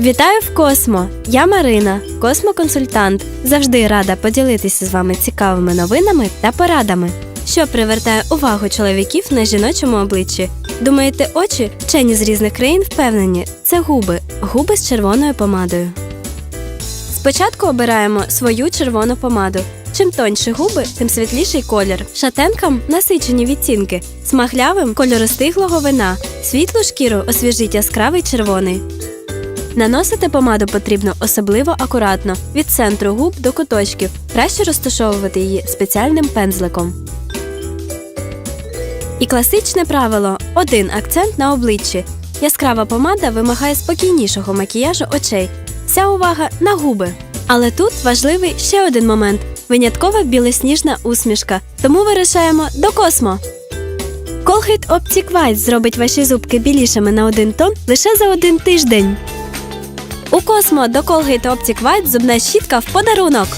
Вітаю в Космо! Я Марина, космоконсультант. Завжди рада поділитися з вами цікавими новинами та порадами. Що привертає увагу чоловіків на жіночому обличчі? Думаєте, очі? Вчені з різних країн впевнені, це губи, губи з червоною помадою. Спочатку обираємо свою червону помаду. Чим тоньші губи, тим світліший колір. Шатенкам насичені відтінки, смаглявим кольористиглого вина, світлу шкіру освіжить яскравий червоний. Наносити помаду потрібно особливо акуратно від центру губ до куточків. Краще розташовувати її спеціальним пензликом. І класичне правило один акцент на обличчі. Яскрава помада вимагає спокійнішого макіяжу очей. Вся увага на губи. Але тут важливий ще один момент виняткова білосніжна усмішка. Тому вирішаємо до космо. Colgate Optic White зробить ваші зубки білішими на один тон лише за один тиждень. У Космо до Colgate Optic White зубна щітка в подарунок.